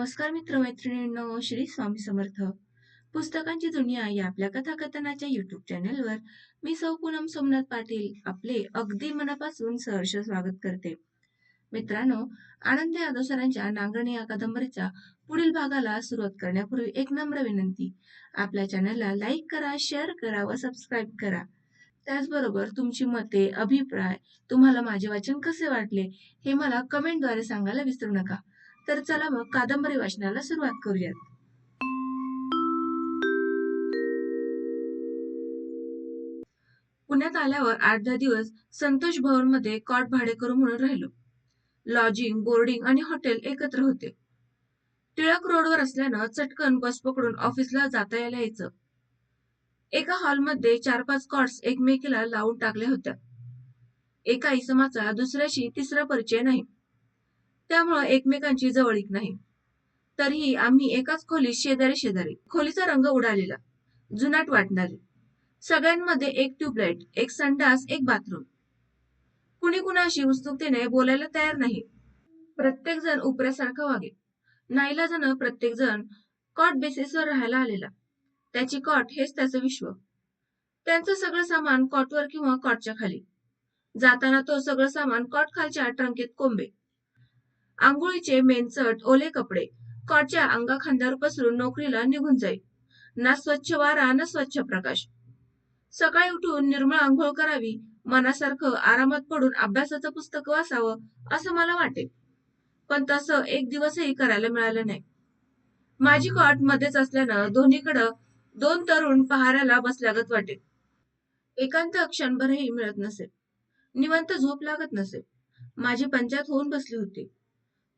नमस्कार मित्र मैत्रिणींनो श्री स्वामी समर्थ. पुस्तकांची दुनिया या आपल्या कथाकथनाच्या युट्यूब चॅनेलवर मी सौ पूनम सोमनाथ पाटील आपले अगदी मनापासून सहर्ष स्वागत करते. मित्रांनो आनंद यादव सरांच्या नांगरणी या कादंबरीच्या पुढील भागाला सुरुवात करण्यापूर्वी एक नम्र विनंती. आपल्या चॅनलला लाईक करा शेअर करा व सबस्क्राईब करा. त्याचबरोबर तुमची मते अभिप्राय तुम्हाला माझे वाचन कसे वाटले हे मला कमेंटद्वारे सांगायला विसरू नका. तर चला मग कादंबरी वाचनाला सुरुवात करूयात. पुण्यात आल्यावर आठ दहा दिवस संतोष भवनमध्ये कॉट भाडेकरू म्हणून राहिलो. लॉजिंग बोर्डिंग आणि हॉटेल एकत्र होते. टिळक रोडवर असल्यानं चटकन बस पकडून ऑफिसला जाता यायला यायचं. एका हॉलमध्ये चार पाच कॉट्स एकमेकीला लावून टाकल्या होत्या. एका इसमाचा दुसऱ्याशी तिसरा परिचय नाही. त्यामुळं एकमेकांची जवळीक नाही. तरीही आम्ही एकाच खोलीत शेजारी शेजारी खोलीचा रंग उडालेला जुनाट वाटणारे. सगळ्यांमध्ये एक ट्यूबलाईट एक संडास एक बाथरूम. कुणी कुणाशी उत्सुकतेने बोलायला तयार नाही. प्रत्येक जण उपऱ्यासारखं वागे. नाईलाजानं प्रत्येक जण कॉट बेसिसवर राहायला आलेला. त्याची कॉट हेच त्याचं विश्व. त्यांचं सगळं सामान कॉटवर किंवा कॉटच्या खाली. जाताना तो सगळं सामान कॉट खालच्या ट्रंकेत कोंबे. आंघोळीचे मेनचट ओले कपडे. कॉटच्या अंगाखांद्यावर पसरून नोकरीला निघून जाई. ना स्वच्छ वारा ना स्वच्छ प्रकाश. सकाळी उठून निर्मळ आंघोळ करावी मनासारखं आरामात पडून अभ्यासाचं पुस्तक वाचावं असं मला वाटे. पण तसं एक दिवसही करायला मिळालं नाही. माझी कॉट मध्येच असल्यानं दोन्हीकडं दोन तरुण पहाऱ्याला बसल्यागत वाटे. एकांत क्षणभरही मिळत नसे. निवंत झोप लागत नसे. माझी पंचायत होऊन बसली होती.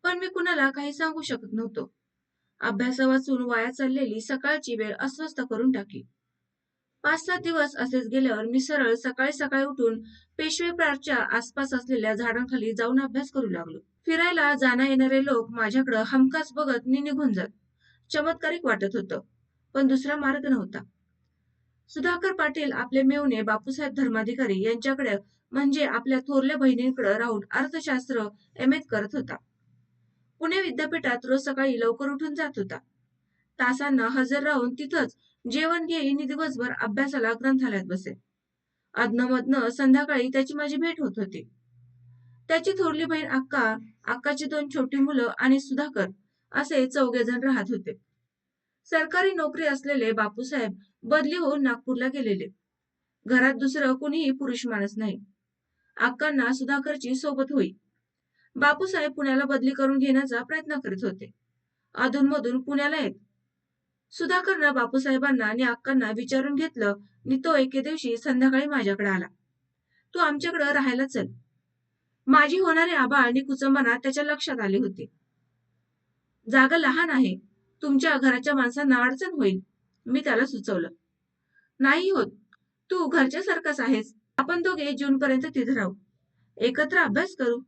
पण मी कुणाला काही सांगू शकत नव्हतो. अभ्यास वाचून वाया चाललेली सकाळची वेळ अस्वस्थ करून टाकी पाच सात दिवस असेच गेल्यावर मी सरळ सकाळी सकाळी उठून पेशवे प्रारच्या आसपास असलेल्या झाडांखाली जाऊन अभ्यास करू लागलो. फिरायला जाणं येणारे लोक माझ्याकडे हमखास बघत मी निघून जात. चमत्कारिक वाटत होतं पण दुसरा मार्ग नव्हता. सुधाकर पाटील आपले मेवणे बापूसाहेब धर्माधिकारी यांच्याकडे म्हणजे आपल्या थोरल्या बहिणींकडे राहून अर्थशास्त्र एम करत होता. पुणे विद्यापीठात रोज सकाळी लवकर उठून जात होता. तासांना हजर राहून तिथंच जेवण घेईन दिवसभर अभ्यासाला ग्रंथालयात बसे. अदनमधनं संध्याकाळी त्याची माझी भेट होत होती. त्याची थोरली बहीण अक्का अक्काची दोन छोटी मुलं आणि सुधाकर असे चौघे जण राहत होते. सरकारी नोकरी असलेले बापूसाहेब बदली होऊन नागपूरला गेलेले. घरात दुसरं कुणीही पुरुष माणूस नाही. अक्कांना सुधाकरची सोबत होई. बापूसाहेब पुण्याला बदली करून घेण्याचा प्रयत्न करीत होते. अधूनमधून पुण्याला येत. सुधाकरनं बापूसाहेबांना आणि अक्कांना विचारून घेतलं आणि तो एके दिवशी संध्याकाळी माझ्याकडे आला. तू आमच्याकडे राहायला चल. माझी होणारी आबा आणि कुचंबना त्याच्या लक्षात आली होती. जागा लहान आहे. तुमच्या घराच्या माणसांना अडचण होईल. मी त्याला सुचवलं. नाही होत. तू घरच्यासारखाच आहेस. आपण दोघे जून पर्यंत तिथे राहू. एकत्र अभ्यास करू.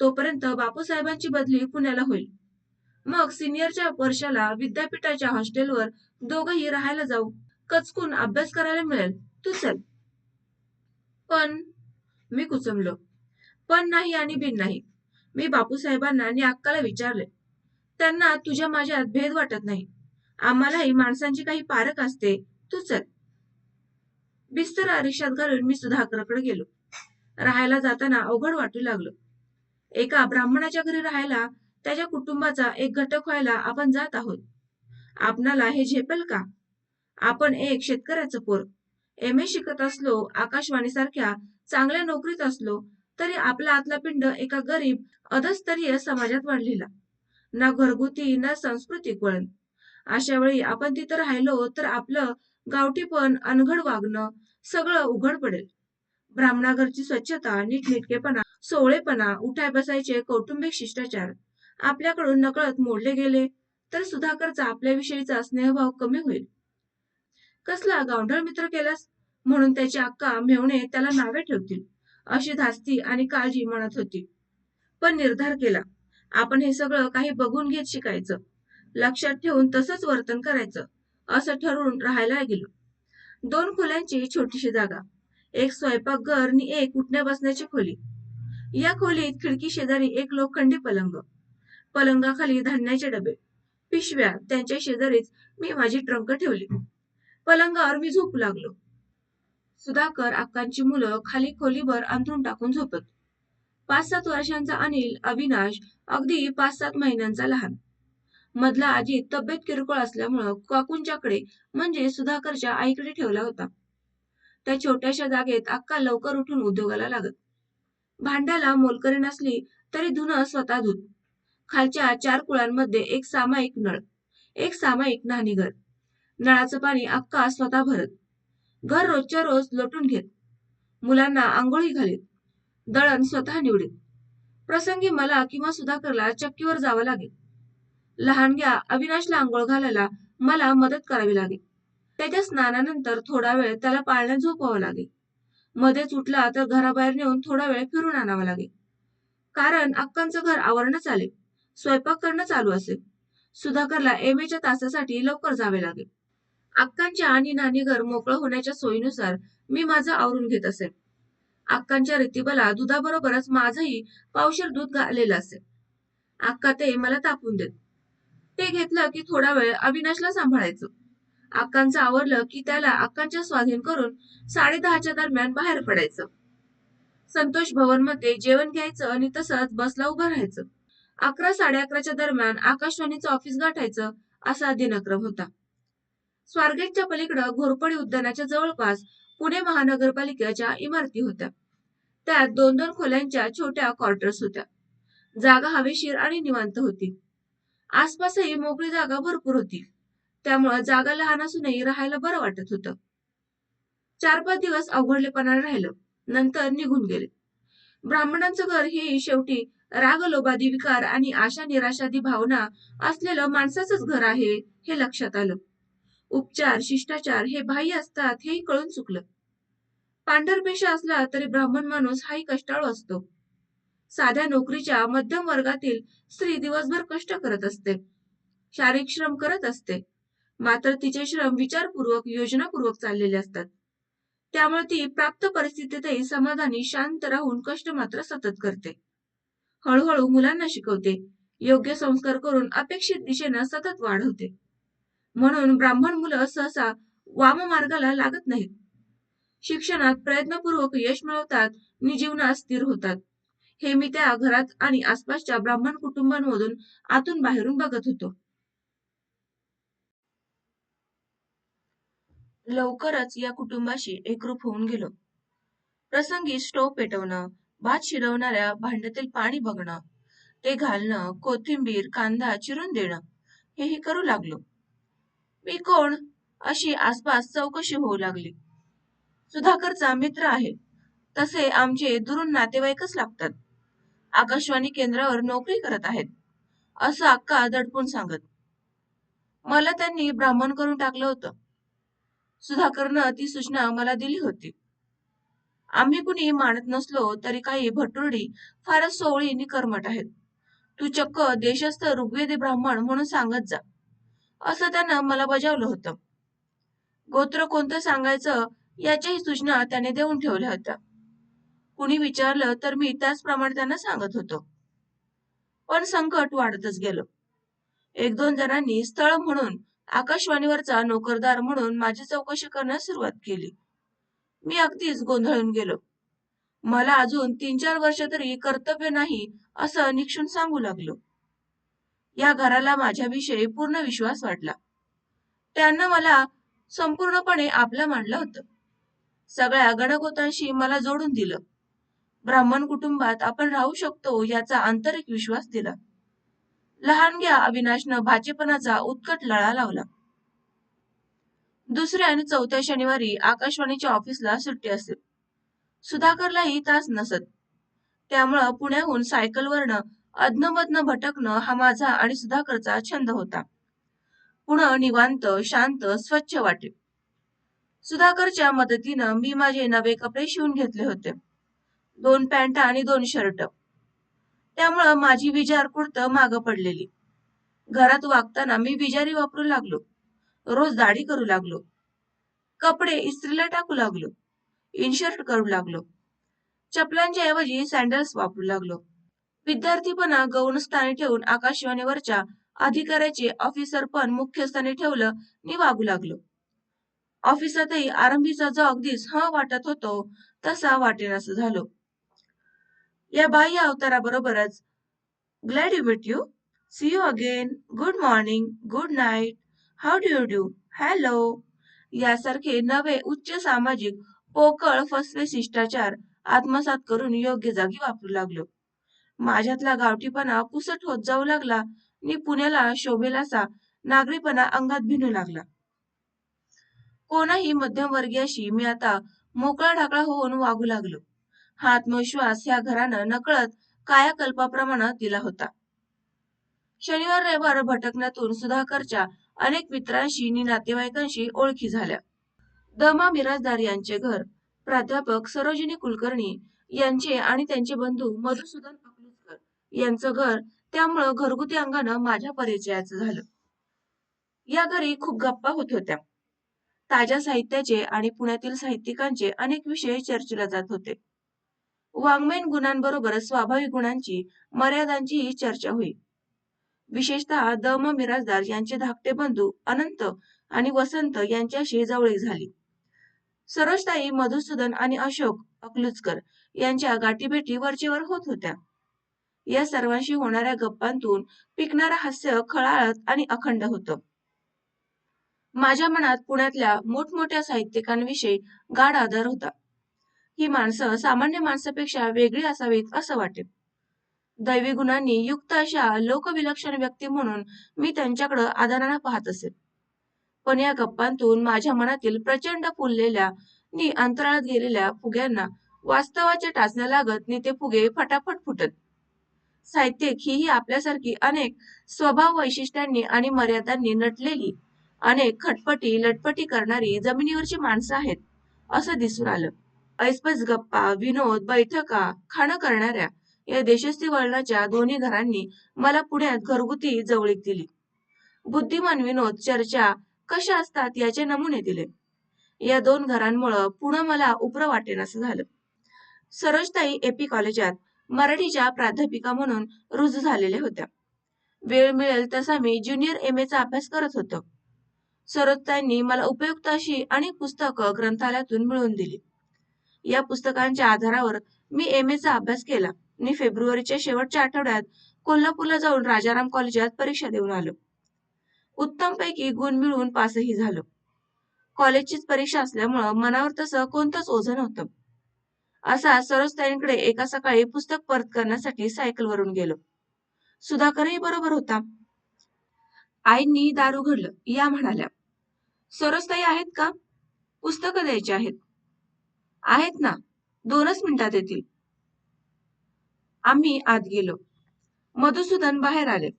तोपर्यंत बापूसाहेबांची बदली पुण्याला होईल. मग सिनियरच्या वर्षाला विद्यापीठाच्या हॉस्टेलवर दोघही राहायला जाऊ कचकून अभ्यास करायला मिळेल तू चल. पण मी कुचमलो पण नाही आणि बिन नाही. मी बापूसाहेबांना आणि अक्काला विचारले. त्यांना तुझ्या माझ्यात भेद वाटत नाही. आम्हालाही माणसांची काही पारख असते तू चल. बिस्तर रिक्षात घालून मी सुधाकरकडे गेलो. राहायला जाताना अवघड वाटू लागलो. एका ब्राह्मणाच्या घरी राहायला त्याच्या कुटुंबाचा एक घटक व्हायला आपण जात आहोत. आपणाला हे झेपेल का? आपण एक शेतकऱ्याचं पोर. एम ए शिकत असलो आकाशवाणी सारख्या चांगल्या नोकरीत असलो तरी आपला आतला पिंड एका गरीब अधस्तरीय समाजात वाढलेला. ना घरगुती ना सांस्कृतिक वळण अशा वेळी आपण तिथं राहिलो तर आपलं गावठीपण अनघड वागणं सगळं उघड पडेल. ब्राह्मणाघरची स्वच्छता नीटनेटकेपणा सोहळेपणा उठाय बसायचे कौटुंबिक शिष्टाचार आपल्याकडून नकळत मोडले गेले तर सुधाकरचा आपल्याविषयीचा स्नेहभाव कमी होईल. कसला गावढळ मित्र केलास? म्हणून त्याची अक्का मेवणे त्याला नावे ठेवतील अशी धास्ती आणि काळजी म्हणत होती. पण निर्धार केला आपण हे सगळं काही बघून घेत शिकायचं. लक्षात ठेवून तसंच वर्तन करायचं असं ठरवून राहायला गेलो. दोन खोल्यांची छोटीशी जागा एक स्वयंपाकघर आणि एक उठण्या बसण्याची खोली. या खोलीत खिडकी शेजारी एक लोखंडी पलंग. पलंगाखाली धान्याचे डबे. पिशव्या त्यांच्या शेजारीच मी माझी ट्रंक ठेवली. पलंगावर मी झोपू लागलो. सुधाकर अक्कांची मुलं खाली खोलीवर अंथरून टाकून झोपत. पाच सात वर्षांचा अनिल अविनाश अगदी पाच सात महिन्यांचा लहान. मधला आजी तब्येत किरकोळ असल्यामुळं काकूंच्याकडे म्हणजे सुधाकरच्या आईकडे ठेवला होता. त्या छोट्याशा जागेत अक्का लवकर उठून उद्योगाला लागत. भांड्याला मोलकरी नसली तरी धुणं स्वतः धुत. खालच्या चार कुळांमध्ये एक सामायिक नळ एक सामायिक नाणीघर. नळाचं पाणी अक्का स्वतः भरत. घर रोजच्या रोज लोटून घेत. मुलांना आंघोळी घालीत. दळण स्वतः निवडीत. प्रसंगी मला किंवा सुधाकरला चक्कीवर जावं लागेल. लहानग्या अविनाशला आंघोळ घालायला मला मदत करावी लागेल. त्याच्या स्नानानंतर थोडा वेळ त्याला पाळण्यात झोपावं लागे. मध्येच उठला तर घराबाहेर नेऊन थोडा वेळ फिरून आणावा लागे. कारण अक्कांचं घर आवरणच आले स्वयंपाक करणं चालू असे. सुधाकरला एम एच्या तासासाठी लवकर जावे लागे. अक्कांच्या आणि नानी घर मोकळं होण्याच्या सोयीनुसार मी माझं आवरून घेत असे. अक्कांच्या रीतीबला दुधाबरोबरच माझंही पावशेर दूध घालेलं असे. अक्का ते मला तापून देत. ते घेतलं की थोडा वेळ अविनाशला सांभाळायचं. अक्कांचं आवरलं की त्याला अक्कांच्या स्वाधीन करून साडे दहाच्या दरम्यान बाहेर पडायचं. संतोष भवनमध्ये जेवण घ्यायचं आणि तसंच बसला उभं राहायचं. अकरा साडे अकराच्या दरम्यान आकाशवाणीचं ऑफिस गाठायचं असा दिनक्रम होता. स्वारगेटच्या पलीकडं घोरपडी उद्यानाच्या जवळपास पुणे महानगरपालिकेच्या इमारती होत्या. त्यात दोन दोन खोल्यांच्या छोट्या क्वार्टर्स होत्या. जागा हवेशीर आणि निवांत होती. आसपासही मोकळी जागा भरपूर होती. त्यामुळं जागा लहान असूनही राहायला बरं वाटत होतं. चार पाच दिवस अवघडलेपणा राहिलं नंतर निघून गेले. ब्राह्मणांचं घर हे शेवटी राग लोबादी विकार आणि आशा निराशादी भावना असलेलं माणसाचंच घर आहे हे लक्षात आलं. उपचार शिष्टाचार हे बाह्य असतात हेही कळून चुकलं. पांढरपेशा असला तरी ब्राह्मण माणूस हाही कष्टाळू असतो. साध्या नोकरीच्या मध्यम वर्गातील स्त्री दिवसभर कष्ट करत असते. शारीरिक श्रम करत असते. मात्र तिचे श्रम विचारपूर्वक योजनापूर्वक चाललेले असतात. त्यामुळे ती प्राप्त परिस्थितीतही समाधानी शांत राहून कष्ट मात्र सतत करते. हळूहळू मुलांना शिकवते. योग्य संस्कार करून अपेक्षित दिशेनं सतत वाढवते. म्हणून ब्राह्मण मुलं सहसा वाम मार्गाला लागत नाहीत. शिक्षणात प्रयत्नपूर्वक यश मिळवतात आणि जीवनात स्थिर होतात. हे मी त्या घरात आणि आसपासच्या ब्राह्मण कुटुंबांमधून आतून बाहेरून बघत होतो. लवकरच या कुटुंबाशी एकरूप होऊन गेलो. प्रसंगी स्टोव पेटवणं भात शिरवणाऱ्या भांड्यातील पाणी बघणं ते घालणं कोथिंबीर कांदा चिरून देणं हेही करू लागलो. मी कोण अशी आसपास चौकशी होऊ लागली. सुधाकरचा मित्र आहे. तसे आमचे दुरून नातेवाईकच लागतात. आकाशवाणी केंद्रावर नोकरी करत आहेत. असं अक्का दडपून सांगत. मला त्यांनी ब्राह्मण करून टाकलं होतं. सुधाकरनं ती सूचना मला दिली होती. आम्ही कुणी मानत नसलो तरी काही भटुरडी फारच सोवळी आणि कर्मट आहेत. तू चक्क देशस्थ ऋग्वेदी ब्राह्मण म्हणून सांगत जा. असं त्यानं मला बजावलं होतं. गोत्र कोणतं सांगायचं याच्याही सूचना त्याने देऊन ठेवल्या होत्या. कुणी विचारलं तर मी त्याचप्रमाणे त्यांना सांगत होतो. पण संकट वाढतच गेलं. एक दोन जणांनी स्थळ म्हणून आकाशवाणीवरचा नोकरदार म्हणून माझी चौकशी करण्यास सुरुवात केली. मी अगदीच गोंधळून गेलो. मला अजून तीन चार वर्ष तरी कर्तव्य नाही असं निक्षून सांगू लागलो. या घराला माझ्याविषयी पूर्ण विश्वास वाटला. त्यांना मला संपूर्णपणे आपलं मानलं होतं. सगळ्या गणगोतांशी मला जोडून दिलं. ब्राह्मण कुटुंबात आपण राहू शकतो याचा आंतरिक विश्वास दिला. लहानग्या अविनाशनं भाजीपणाचा उत्कट लळा लावला. दुसऱ्या आणि चौथ्या शनिवारी आकाशवाणीच्या ऑफिसला सुट्टी असते. सुधाकरलाही तास नसत. त्यामुळं पुण्याहून सायकलवरनं अधनमधनं भटकणं हा माझा आणि सुधाकरचा छंद होता. पुणे निवांत शांत स्वच्छ वाटे. सुधाकरच्या मदतीनं मी माझे नवे कपडे शिवून घेतले होते. दोन पॅन्ट आणि दोन शर्ट. त्यामुळं माझी विजार कुर्त मागं पडलेली. घरात वागताना मी विजारी वापरू लागलो. रोज दाढी करू लागलो. कपडे इस्त्रीला टाकू लागलो. इनशर्ट करू लागलो. चपलांच्या ऐवजी सँडल्स वापरू लागलो. विद्यार्थीपणा गौणस्थानी ठेवून आकाशवाणीवरच्या अधिकाऱ्याचे ऑफिसर पण मुख्यस्थानी ठेवलं मी वागू लागलो. ऑफिसातही आरंभीचा जो अगदीच ह वाटत होतो तसा वाटेनासं झालो. या बाह्य अवताराबरोबरच. Glad you meet you see you again good morning good night how do you do hello यासारखे नवे उच्च सामाजिक पोकळ फसवे शिष्टाचार आत्मसात करून योग्य जागी वापरू लागलो. माझ्यातला गावठीपणा पुसट होत जाऊ लागला. आणि पुण्याला शोभेलासा नागरीपणा अंगात भिनू लागला. कोणाही मध्यमवर्गीयाशी मी आता मोकळा ढाकळा होऊन वागू लागलो. हा आत्मविश्वास ह्या घरानं नकळत कायाकल्पाप्रमाणे दिला होता. शनिवार रविवार भटकण्यातून सुधाकरच्या अनेक मित्रांशी आणि नातेवाईकांशी ओळखी झाल्या. दमा मिराजदार यांचे घर प्राध्यापक सरोजिनी कुलकर्णी यांचे आणि त्यांचे बंधू मधुसूदन अकलूजकर यांचं घर त्यामुळं घरगुती अंगानं माझ्या परिचयाचं झालं. या घरी खूप गप्पा होत होत्या. ताज्या साहित्याचे आणि पुण्यातील साहित्यिकांचे अनेक विषय चर्चेला जात होते. वाङ्मयीन गुणांबरोबर स्वाभाविक गुणांची मर्यादांचीही चर्चा होई. विशेषतः द म मिराजदार यांचे धाकटे बंधू अनंत आणि वसंत यांच्याशी जवळीक झाली. सरोजताई मधुसूदन आणि अशोक अकलूजकर यांच्या गाठीभेटी वरचेवर होत होत्या. या सर्वांशी होणाऱ्या गप्पांतून पिकणारं हास्य खळाळत आणि अखंड होतं. माझ्या मनात पुण्यातल्या मोठमोठ्या साहित्यिकांविषयी गाढ आदर होता. ही माणसं सामान्य माणसापेक्षा वेगळी असावीत असं वाटे दैवी गुणांनी युक्त अशा लोकविलक्षण व्यक्ती म्हणून मी त्यांच्याकडं आदरानं पाहत असे पण या गप्पांतून माझ्या मनातील प्रचंड फुललेल्या नि अंतराळात गेलेल्या फुग्यांना वास्तवाच्या टाचण्या लागत नि ते फुगे फटाफट फुटत. साहित्यिक हीही आपल्यासारखी अनेक स्वभाव वैशिष्ट्यांनी आणि मर्यादांनी नटलेली अनेक खटपटी लटपटी करणारी जमिनीवरची माणसं आहेत असं दिसून आलं. ऐसपैस गप्पा विनोद बैठका खाणं करणाऱ्या या देशस्थिती वळणाच्या दोन्ही घरांनी मला पुण्यात घरगुती जवळीक दिली. बुद्धिमान विनोद चर्चा कशा असतात याचे नमुने दिले. या दोन घरांमुळं पुणे मला उपर वाटेनासं झालं. सरोजताई एपी कॉलेजात मराठीच्या प्राध्यापिका म्हणून रुजू झालेल्या होत्या. वेळ मिळेल तसा मी ज्युनियर एम चा अभ्यास करत होतो. सरोजताईंनी मला उपयुक्त अशी अनेक पुस्तकं ग्रंथालयातून मिळवून दिली. या पुस्तकांच्या आधारावर मी एम चा अभ्यास केला. मी फेब्रुवारीच्या शेवटच्या आठवड्यात कोल्हापूरला जाऊन राजाराम कॉलेजात परीक्षा देऊन आलो. उत्तम पैकी गुण मिळवून पासही झालो. कॉलेजचीच परीक्षा असल्यामुळं मनावर तसं कोणतंच ओझं नव्हतं. असा सरोजताईंकडे एका सकाळी पुस्तक परत करण्यासाठी सायकलवरून गेलो. सुधाकरही बरोबर होता. आईंनी दार उघडलं या म्हणाल्या. सरोजताई आहेत का? पुस्तकं द्यायची आहेत. आहेत ना? दोनच मिनिटात येतील. आम्ही आत गेलो. मधुसूदन बाहेर आले.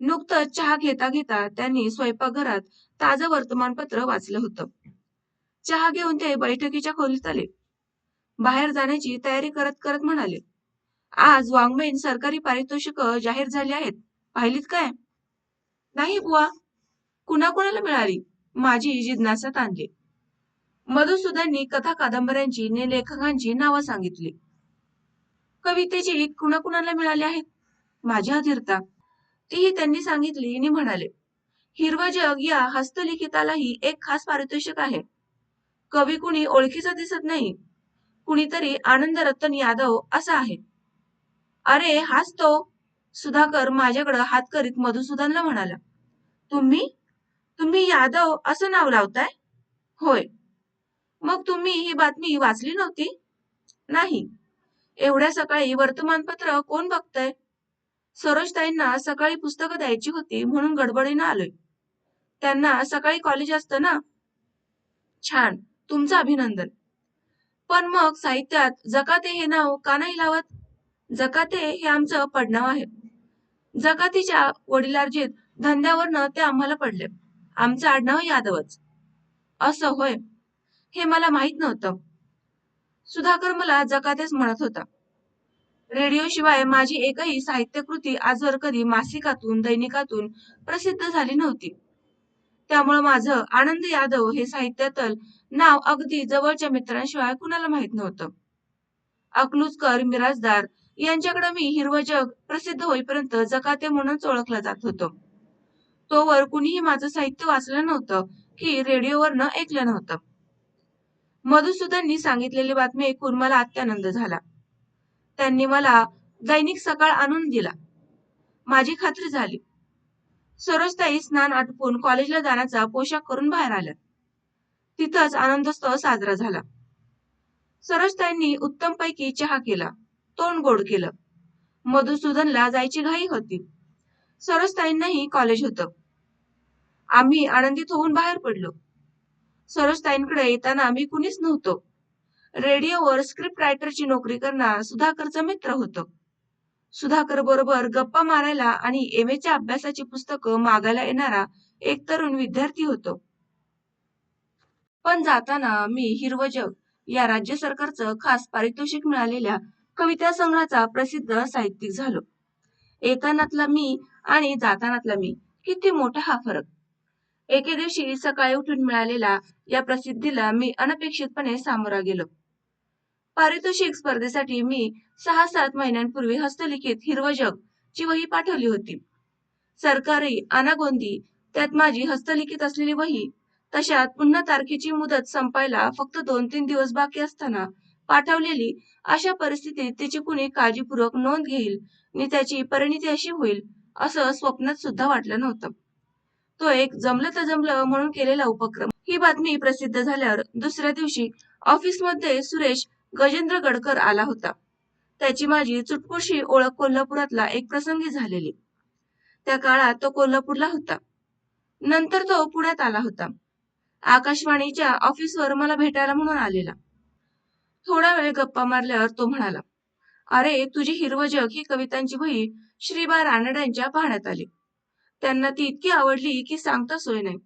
नुकतंच चहा घेता घेता त्यांनी स्वयंपाकघरात ताजं वर्तमानपत्र वाचलं होतं. चहा घेऊन ते बैठकीच्या खोलीत आले. बाहेर जाण्याची तयारी करत करत म्हणाले आज वाङ्मयीन सरकारी पारितोषिक जाहीर झाली आहेत. पाहिलीत काय? नाही बुवा. कुणाकुणाला मिळाली? माझी जिज्ञासा ताणली. मधुसूदननी कथा कादंबऱ्यांची ने लेखकांची नावं सांगितली. कवितेची कुणाकुणाला मिळाली आहेत? माझ्या अधीरता तीही त्यांनी सांगितली आणि म्हणाले हिरवा जग या हस्तलिखितालाही एक खास पारितोषिक आहे. कवी कुणी ओळखीचा दिसत नाही कुणीतरी आनंद रतन यादव असा आहे. अरे हाच तो. सुधाकर माझ्याकडं हात करीत मधुसूदनला म्हणाला तुम्ही? तुम्ही यादव असं नाव लावताय? होय मग तुम्ही ही बातमी वाचली नव्हती? नाही. एवढ्या सकाळी वर्तमानपत्र कोण बघतय? सरोजताईंना सकाळी पुस्तकं द्यायची होती म्हणून गडबडीनं आलोय. त्यांना सकाळी कॉलेज असतं ना? छान. तुमचं अभिनंदन. पण मग साहित्यात जकाते हे नाव का नाही लावत? जकाते हे आमचं पडनाव आहे. जकातीच्या वडिलार्जित धंद्यावरनं ते आम्हाला पडले. आमचं आडनाव यादवच. असं होय. हे मला माहीत नव्हतं. सुधाकर मला जकातेच म्हणत होता. रेडिओ शिवाय माझी एकही साहित्यकृती आजवर कधी मासिकातून दैनिकातून प्रसिद्ध झाली नव्हती. त्यामुळे माझं आनंद यादव हे साहित्यातल नाव अगदी जवळच्या मित्रांशिवाय कुणाला माहीत नव्हतं. अकलूजकर मिराजदार यांच्याकडे मी हिरवं जग प्रसिद्ध होईपर्यंत जकाते म्हणूनच ओळखलं जात होतं. तोवर कुणीही माझं साहित्य वाचलं नव्हतं की रेडिओवरनं ऐकलं नव्हतं. मधुसूदननी सांगितलेली बातमी ऐकून मला अत्यानंद झाला. त्यांनी मला दैनिक सकाळ आणून दिला. माझी खात्री झाली. सरोजताई स्नान आटपून कॉलेजला जाण्याचा पोशाख करून बाहेर आल्या. तिथंच आनंदोत्सव साजरा झाला. सरोजताईंनी उत्तम पैकी चहा केला तोंड गोड केलं. मधुसूदनला जायची घाई होती. सरोजताईंनाही कॉलेज होतं. आम्ही आनंदित होऊन बाहेर पडलो. सरोजताईंकडे येताना मी कुणीच नव्हतो. रेडिओवर स्क्रिप्ट रायटरची नोकरी करणार सुधाकरचं मित्र होतं. सुधाकर बरोबर गप्पा मारायला आणि एम एच्या अभ्यासाची पुस्तकं मागायला येणारा एक तरुण विद्यार्थी होतो. पण जाताना मी हिरवजग या राज्य सरकारचं खास पारितोषिक मिळालेल्या कविता संग्रहाचा प्रसिद्ध साहित्यिक झालो. येतानातला मी आणि जातानातला मी किती मोठा हा फरक? एके दिवशी सकाळी उठून मिळालेला या प्रसिद्धीला मी अनपेक्षितपणे सामोरा गेलो. पारितोषिक स्पर्धेसाठी मी सहा सात महिन्यांपूर्वी हस्तलिखित हिरव जग ची वही पाठवली होती. सरकारी अनागोंदी त्यात माझी हस्तलिखित असलेली वही तशात पुन्हा तारखेची मुदत संपायला फक्त दोन तीन दिवस बाकी असताना पाठवलेली अशा परिस्थितीत तिची कुणी काळजीपूर्वक नोंद घेईल आणि त्याची परिणिती अशी होईल असं स्वप्नात सुद्धा वाटलं नव्हतं. तो एक जमलं तर जमलं म्हणून केलेला उपक्रम. ही बातमी प्रसिद्ध झाल्यावर दुसऱ्या दिवशी ऑफिसमध्ये सुरेश गजेंद्र गडकर आला होता. त्याची माझी चुटपुशी ओळख कोल्हापुरातला एक प्रसंगी झालेली. त्या काळात तो कोल्हापूरला होता. नंतर तो पुण्यात आला होता. आकाशवाणीच्या ऑफिसवर मला भेटायला म्हणून आलेला. थोडा वेळ गप्पा मारल्यावर तो म्हणाला अरे तुझी हिरवजग ही कवितांची वही श्रीबा रानड्यांच्या पाहण्यात आली. त्यांना ती इतकी आवडली की सांगता सोय नाही.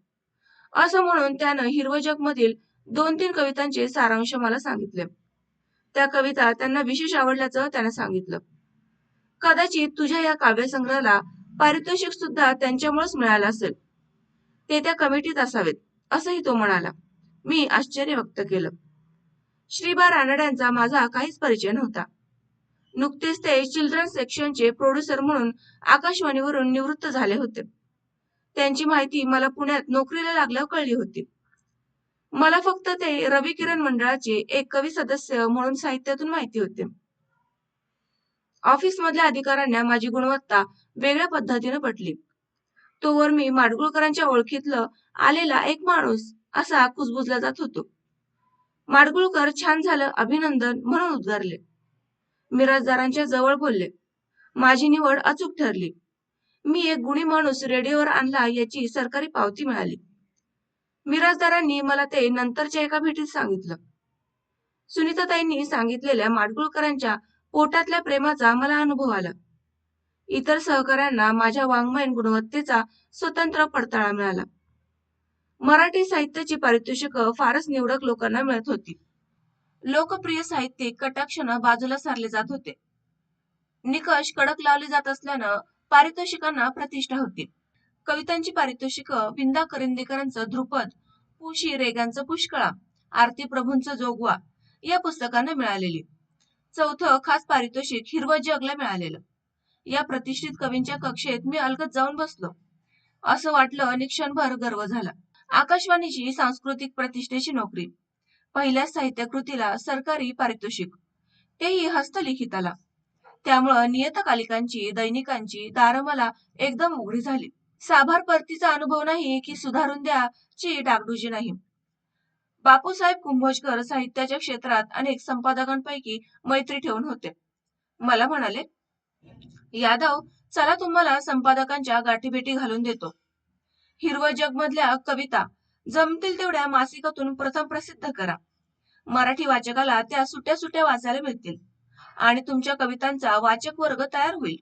असं म्हणून त्यानं हिरवं मधील दोन तीन कवितांचे सारांश मला सांगितले. त्या कविता त्यांना विशेष आवडल्याचं त्यानं सांगितलं. कदाचित तुझ्या या काव्यसंग्रहाला पारितोषिक सुद्धा त्यांच्यामुळेच मिळालं असेल. ते त्या कमिटीत असावेत असंही तो म्हणाला. मी आश्चर्य व्यक्त केलं. श्रीबा रानड्यांचा माझा काहीच परिचय नव्हता. नुकतेच ते चिल्ड्रन सेक्शनचे प्रोड्युसर म्हणून आकाशवाणीवरून निवृत्त झाले होते. त्यांची माहिती मला पुण्यात नोकरीला लागल्यावर कळली होती. मला फक्त ते रवी किरण मंडळाचे एक कवी सदस्य म्हणून साहित्यातून माहिती होते. ऑफिसमधल्या अधिकाऱ्यांना माझी गुणवत्ता वेगळ्या पद्धतीने पटली. तोवर मी माडगुळकरांच्या ओळखीतलं आलेला एक माणूस असा कुजबुजला जात होतो. माडगुळकर छान झालं अभिनंदन म्हणून उद्गारले. मिराजदारांच्या जवळ बोलले. माझी निवड अचूक ठरली. मी एक गुणी माणूस रेडिओवर आणला याची सरकारी पावती मिळाली. मिराजदारांनी मला ते नंतरच्या एका भेटीत सांगितलं. सुनीताताईंनी सांगितलेल्या माडगुळकरांच्या पोटातल्या प्रेमाचा मला अनुभव आला. इतर सहकाऱ्यांना माझ्या वाङ्मयीन गुणवत्तेचा स्वतंत्र पडताळा मिळाला. मराठी साहित्याची पारितोषिकं फारच निवडक लोकांना मिळत होती. लोकप्रिय साहित्यिक कटाक्षानं बाजूला सारले जात होते. निकष कडक लावले जात असल्यानं पारितोषिकांना प्रतिष्ठा होती. कवितांची पारितोषिक विंदा करंदीकरांचं ध्रुपद पुशी रेगांचं पुष्कळा आरती प्रभूंचं जोगवा या पुस्तकांना मिळालेली. चौथं खास पारितोषिक हिरवं जगला मिळालेलं. या प्रतिष्ठित कवींच्या कक्षेत मी अलगत जाऊन बसलो. असं वाटलं निक्षणभर गर्व झाला. आकाशवाणीची सांस्कृतिक प्रतिष्ठेची नोकरी. पहिल्या साहित्यकृतीला सरकारी पारितोषिक. तेही हस्तलिखिताला. त्यामुळं नियतकालिकांची दैनिकांची दारमला एकदम उघडी झाली. साभार परतीचा अनुभव नाही की सुधारून द्या ची डागडुजी नाही. बापूसाहेब कुंभोजकर साहित्याच्या क्षेत्रात अनेक संपादकांपैकी मैत्री ठेवून होते. मला म्हणाले यादव चला तुम्हाला संपादकांच्या गाठीभेटी घालून देतो. हिरव जगमधल्या कविता जमतील तेवढ्या मासिकातून प्रथम प्रसिद्ध करा. मराठी वाचकाला त्या सुट्या सुट्या वाचायला मिळतील आणि तुमच्या कवितांचा वाचक वर्ग तयार होईल.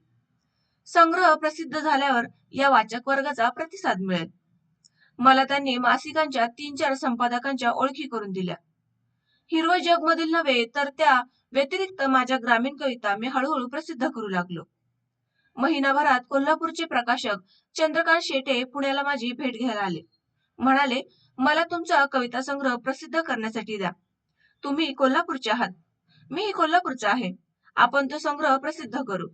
संग्रह प्रसिद्ध झाल्यावर या वाचक वर्गाचा प्रतिसाद मिळेल. मला त्यांनी मासिकांच्या तीन चार संपादकांच्या ओळखी करून दिल्या. हिरवं जग मधील नव्हे तर त्या व्यतिरिक्त माझ्या ग्रामीण कविता मी हळूहळू प्रसिद्ध करू लागलो. महिनाभरात कोल्हापूरचे प्रकाशक चंद्रकांत शेटे पुण्याला माझी भेट घ्यायला आले. म्हणाले मला तुमचा कविता संग्रह प्रसिद्ध करण्यासाठी द्या. तुम्ही कोल्हापूरचे आहात. मी कोल्हापूरचा आहे. आपण तो संग्रह प्रसिद्ध करू.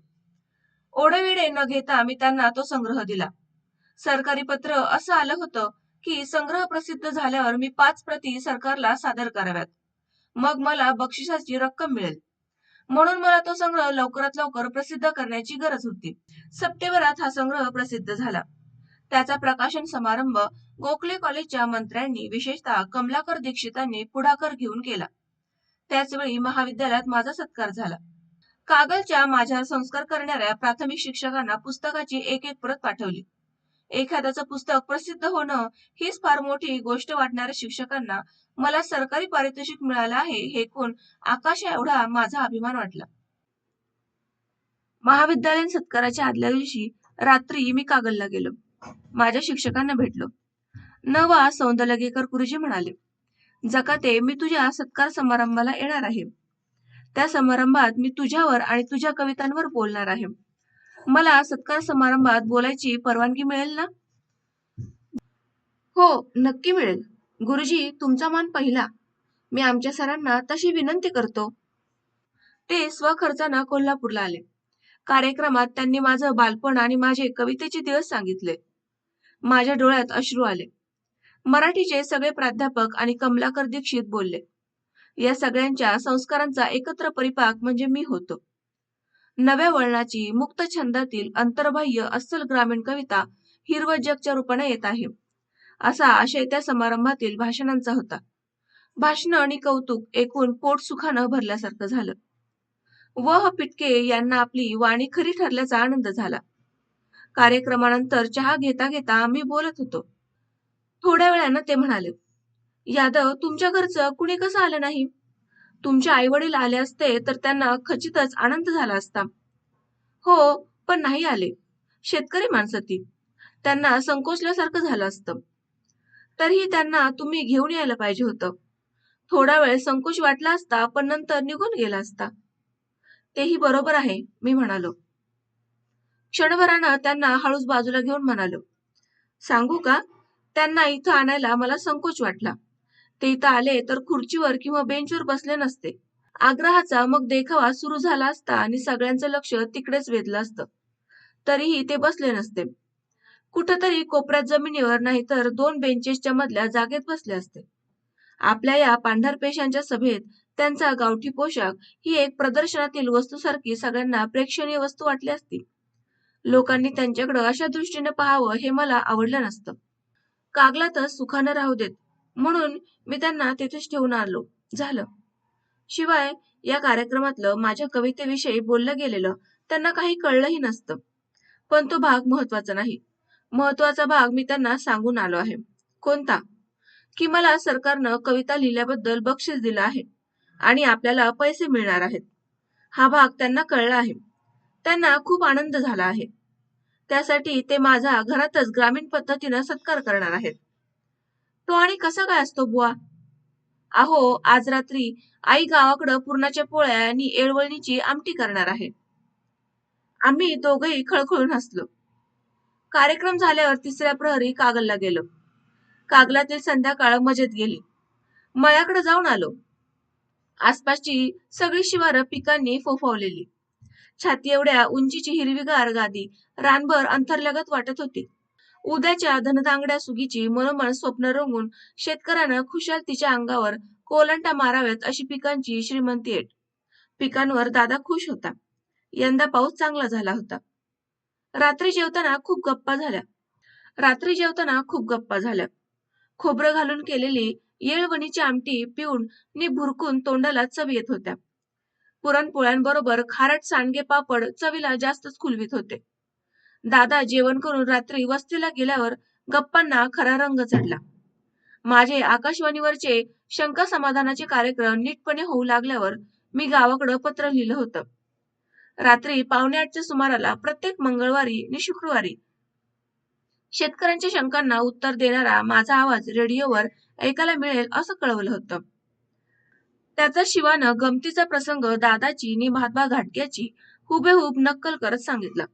ओढविडे न घेता मी त्यांना तो संग्रह दिला. सरकारी पत्र असं आलं होतं की संग्रह प्रसिद्ध झाल्यावर मी पाच प्रती सरकारला सादर कराव्यात. मग मला बक्षिसाची रक्कम मिळेल. म्हणून मला तो संग्रह लवकरात लवकर प्रसिद्ध करण्याची गरज होती. सप्टेंबरात हा संग्रह प्रसिद्ध झाला. त्याचा प्रकाशन समारंभ गोखले कॉलेजच्या मंत्र्यांनी विशेषतः कमलाकर दीक्षितांनी पुढाकार घेऊन केला. त्याचवेळी महाविद्यालयात माझा सत्कार झाला. कागलच्या माझ्यावर संस्कार करणाऱ्या प्राथमिक शिक्षकांना पुस्तकाची एक एक प्रत पाठवली. एखाद्याचं पुस्तक प्रसिद्ध होणं हीच फार मोठी गोष्ट वाटणाऱ्या शिक्षकांना मला सरकारी पारितोषिक मिळालं आहे हे कोण आकाशा एवढा माझा अभिमान वाटला. महाविद्यालयीन सत्काराच्या आदल्या दिवशी रात्री मी कागलला गेलो. माझ्या शिक्षकांना भेटलो. नवा सौंदलगेकर गुरुजी म्हणाले जकाते मी तुझ्या सत्कार समारंभाला येणार आहे. त्या समारंभात मी तुझ्यावर आणि तुझ्या कवितांवर बोलणार आहे. मला सत्कार समारंभात बोलायची परवानगी मिळेल ना? हो नक्की मिळेल. गुरुजी तुमचा मान पहिला. मी आमच्या सरांना तशी विनंती करतो. ते स्वखर्चानं कोल्हापूरला आले. कार्यक्रमात त्यांनी माझं बालपण आणि माझे कवितेचे दिवस सांगितले. माझ्या डोळ्यात अश्रू आले. मराठीचे सगळे प्राध्यापक आणि कमलाकर दीक्षित बोलले. या सगळ्यांच्या संस्कारांचा एकत्र परिपाक म्हणजे मी होतो. नव्या वळणाची मुक्त छंदातील अंतर्बाह्य अस्सल ग्रामीण कविता हिरव जगच्या रूपाने येत आहे. असा आशय त्या समारंभातील भाषणांचा होता. भाषण आणि कौतुक एकूण पोट सुखानं भरल्यासारखं झालं. व ह पिटके यांना आपली वाणी खरी ठरल्याचा आनंद झाला. कार्यक्रमानंतर चहा घेता घेता आम्ही बोलत होतो. थोड्या वेळानं ते म्हणाले यादव तुमच्या घरचं कुणी कसं आलं नाही? तुमचे आई वडील आले असते तर त्यांना खचितच आनंद झाला असता. हो पण नाही आले. शेतकरी माणसं ती त्यांना संकोचल्यासारखं झालं असतं. तरीही त्यांना तुम्ही घेऊन यायला पाहिजे होतं. थोडा वेळ संकोच वाटला असता पण नंतर निघून गेला असता. तेही बरोबर आहे मी म्हणालो. क्षणभरानं त्यांना हळूच बाजूला घेऊन म्हणालो सांगू का? त्यांना इथं आणायला मला संकोच वाटला. ते इथं आले तर खुर्चीवर किंवा बेंचवर बसले नसते. आग्रहाचा मग देखावा सुरू झाला असता आणि सगळ्यांचं लक्ष तिकडेच वेधलं असतं. तरीही ते बसले नसते. कुठंतरी कोपऱ्यात जमिनीवर नाहीतर दोन बेंचेसच्या मधल्या जागेत बसले असते. आपल्या या पांढरपेशांच्या सभेत त्यांचा गावठी पोशाख ही एक प्रदर्शनातील वस्तूसारखी सगळ्यांना प्रेक्षणीय वस्तू वाटली असती. लोकांनी त्यांच्याकडे अशा दृष्टीने पाहावं हे मला आवडलं नसतं. कागलातच सुखानं राहू देत. म्हणून मी त्यांना तिथेच ठेवून आलो. झालं. शिवाय या कार्यक्रमातलं माझ्या कवितेविषयी बोललं गेलेलं त्यांना काही कळलंही नसतं. पण तो भाग महत्त्वाचा नाही. महत्त्वाचा भाग मी त्यांना सांगून आलो आहे. कोणता? की मला सरकारनं कविता लिहिल्याबद्दल बक्षीस दिलं आहे आणि आपल्याला पैसे मिळणार आहेत. हा भाग त्यांना कळला आहे. त्यांना खूप आनंद झाला आहे. त्यासाठी ते माझा घरातच ग्रामीण पद्धतीनं सत्कार करणार आहेत. तो आणि कसा काय असतो बुवा? अहो आज रात्री आई गावाकडं पूर्णाच्या पोळ्या आणि एळवळणीची आमटी करणार आहे. आम्ही दोघही खळखळून हसलो. कार्यक्रम झाल्यावर तिसऱ्या प्रहरी कागलला गेलो. कागलातील संध्याकाळ मजेत गेली. मळ्याकडे जाऊन आलो. आसपासची सगळी शिवारं पिकांनी फोफावलेली. छाती एवढ्या उंचीची हिरवीगार गादी रानभर अंथरलगत वाटत होती. उद्याच्या धनदांगड्या सुगीची मनोमन स्वप्न रंगून शेतकऱ्यानं खुशाल तिच्या अंगावर कोलंटा माराव्यात अशी पिकांची श्रीमंती येत. पिकांवर दादा खुश होता. यंदा पाऊस चांगला झाला होता. रात्री जेवताना खूप गप्पा झाल्या. रात्री जेवताना खूप गप्पा झाल्या. खोबरं घालून केलेली येळवणीची आमटी पिऊन नि भुरकून तोंडाला चव येत होत्या. पुरणपोळ्यांबरोबर खारट सांडगे पापड चवीला जास्तच खुलवीत होते. दादा जेवण करून रात्री वस्तीला गेल्यावर गप्पांना खरा रंग चढला. माझे आकाशवाणीवरचे शंका समाधानाचे कार्यक्रम नीटपणे होऊ लागल्यावर मी गावाकडं पत्र लिहिलं होतं. रात्री पावणे आठच्या सुमाराला प्रत्येक मंगळवारी आणि शुक्रवारी शेतकऱ्यांच्या शंकांना उत्तर देणारा माझा आवाज रेडिओवर ऐकायला मिळेल असं कळवलं होतं. त्याचा शिवानं गमतीचा प्रसंग दादाची नि महात्मा घाटक्याची हुबेहूब नक्कल करत सांगितला.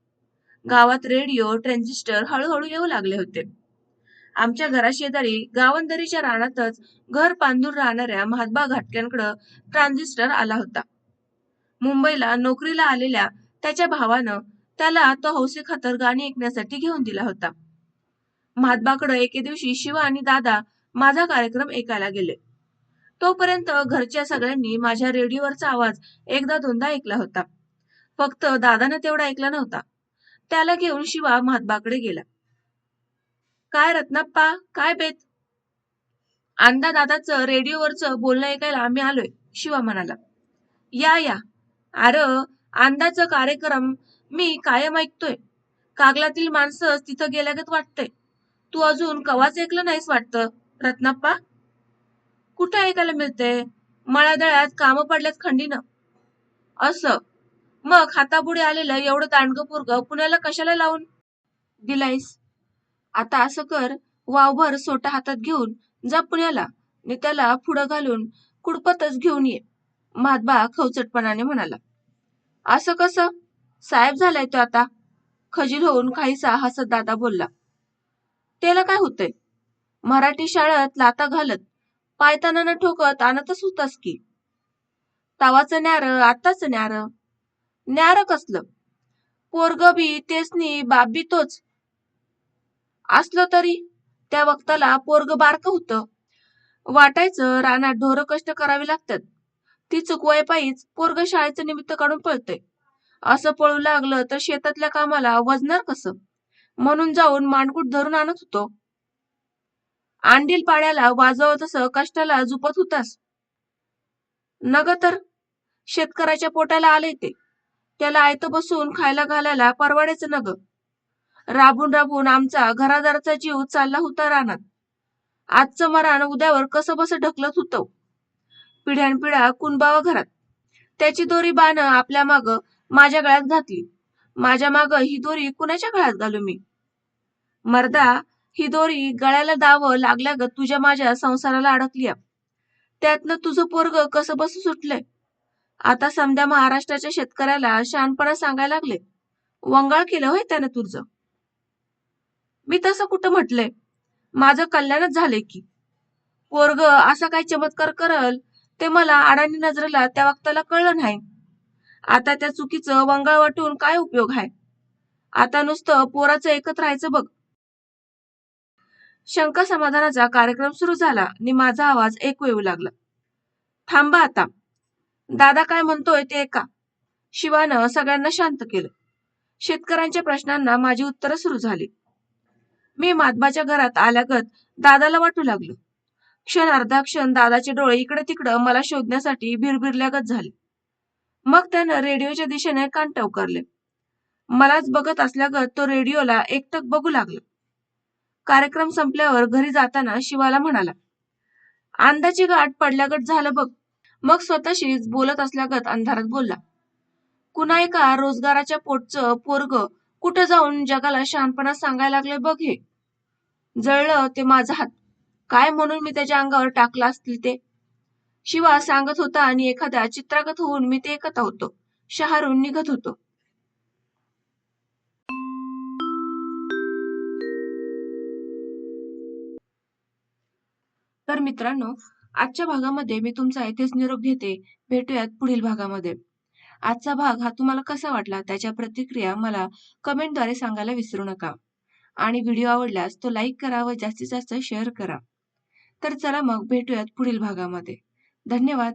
गावात रेडिओ ट्रान्झिस्टर हळूहळू येऊ लागले होते. आमच्या घराशेजारी गावंदरीच्या रानातच घर बांधून राहणाऱ्या महात्मा घाटक्यांकडं ट्रान्झिस्टर आला होता. मुंबईला नोकरीला आलेल्या त्याच्या भावानं त्याला तो हौसे खातर गाणी ऐकण्यासाठी घेऊन दिला होता. महात्माकडे एके दिवशी शिवा आणि दादा माझा कार्यक्रम ऐकायला गेले. तोपर्यंत घरच्या सगळ्यांनी माझ्या रेडिओवरचा आवाज एकदा दोनदा ऐकला होता. फक्त दादानं तेवढा ऐकला नव्हता. त्याला घेऊन शिवा महात्माकडे गेला. काय रत्नाप्पा? काय बेत? अंदा दादाचं रेडिओवरचं बोलणं ऐकायला आम्ही आलोय शिवा म्हणाला. या या. अरे अंदाचा कार्यक्रम मी कायम ऐकतोय. कागलातील माणसं तिथं गेल्यागत वाटतंय. तू अजून कवाच ऐकलं नाहीस वाटतं रत्नाप्पा? कुठं ऐकायला मिळते? मळादळात कामं पडल्यात खंडीनं. असं. मग हातापुढे आलेलं एवढं दांडगं पोरग पुण्याला कशाला लावून? दिलायस. आता असं कर वावभर सोटा हातात घेऊन जा पुण्याला आणि त्याला पुढं घालून कुडपतच घेऊन ये महात्बा खवचटपणाने म्हणाला. असं कसं? साहेब झालाय तो आता. खजील होऊन काहीसा हसत दादा बोलला. त्याला काय होतंय? मराठी शाळेत लाता घालत पायताना ठोकत आणतच होतास की. तावाचं न्यार आताच न्यार. न्यार कसलं? पोरग बी तेचनी बाप बी तोच. असलं तरी त्या वक्ताला पोरग बारक होतं. वाटायचं रानात ढोरं कष्ट करावी लागतात. ती चुकवाय पायीच पोरग शाळेचं निमित्त काढून पळतय. असं पळू लागलं तर शेतातल्या कामाला वजणार कसं? म्हणून जाऊन मांडकूट धरून आणत होतो. आंडील पाड्याला वाजवत तसं कष्टाला झुपत होतास. नग तर शेतकऱ्याच्या पोटाला आले ते. त्याला आयत बसून खायला घालायला परवाडायचं नग. राबून राबून आमचा घरादाराचा जीव चालला होता रानात. आजचं मरण उद्यावर कसं बस ढकलत होतं. पिढ्यानपिढ्या कुणबावा घरात. त्याची दोरी बाण आपल्या माग माझ्या गळ्यात घातली. माझ्या माग ही दोरी कुणाच्या गळ्यात घालू मी? मर्दा ही दोरी गळ्याला दाव लागल्या ग तुझ्या माझ्या संसाराला अडकली त्यातनं तुझं पोरग कसं बस सुटलंय? आता समध्या महाराष्ट्राच्या शेतकऱ्याला शहाणपणा सांगायला लागले. वंगाळ केलं होय त्यानं तुझं. मी तसं कुठं म्हटलंय? माझं कल्याणच झालंय की. पोरग असा काय चमत्कार करल ते मला अडाणी नजरेला त्या वक्ताला कळलं नाही. आता त्या चुकीचं वंगाळ वाटून काय उपयोग आहे आता नुसतं पोराचं एकत्र राहायचं बघ. शंका समाधानाचा कार्यक्रम सुरू झाला. आणि माझा आवाज ऐकू येऊ लागला. थांबा आता. दादा काय म्हणतोय ते ऐका. शिवानं सगळ्यांना शांत केलं. शेतकऱ्यांच्या प्रश्नांना माझी उत्तरं सुरू झाली. मी माधबाच्या घरात आल्यागत दादाला वाटू लागलो. क्षण अर्धा क्षण दादाचे डोळे इकडे तिकडं मला शोधण्यासाठी भिरभिरल्यागत झाले. मग त्यानं रेडिओच्या दिशेने कान टवकारले. मलाच बघत असल्यागत तो रेडिओला एकटक बघू लागला. कार्यक्रम संपल्यावर घरी जाताना शिवाला म्हणाला अंधाची गाठ पडल्यागत झालं बघ. मग स्वतःशीच बोलत असल्यागत अंधारात बोलला कुणा एका रोजगाराच्या पोटचं पोरग कुठं जाऊन जगाला शहाणपणा सांगायला लागले बघ हे. जळलं ते माझा हात. काय म्हणून मी त्याच्या अंगावर टाकला असतील ते? शिवा सांगत होता आणि एखाद्या चित्रागत होऊन मी ते ऐकत होतो. शहरून निघत होतो. तर मित्रांनो आजच्या भागामध्ये मी तुमचा इथेच निरोप घेते. भेटूयात पुढील भागामध्ये. आजचा भाग हा तुम्हाला कसा वाटला त्याच्या प्रतिक्रिया मला कमेंटद्वारे सांगायला विसरू नका. आणि व्हिडिओ आवडल्यास तो लाईक करा व जास्तीत जास्त शेअर करा. तर चला मग भेटूयात पुढील भागामध्ये. धन्यवाद.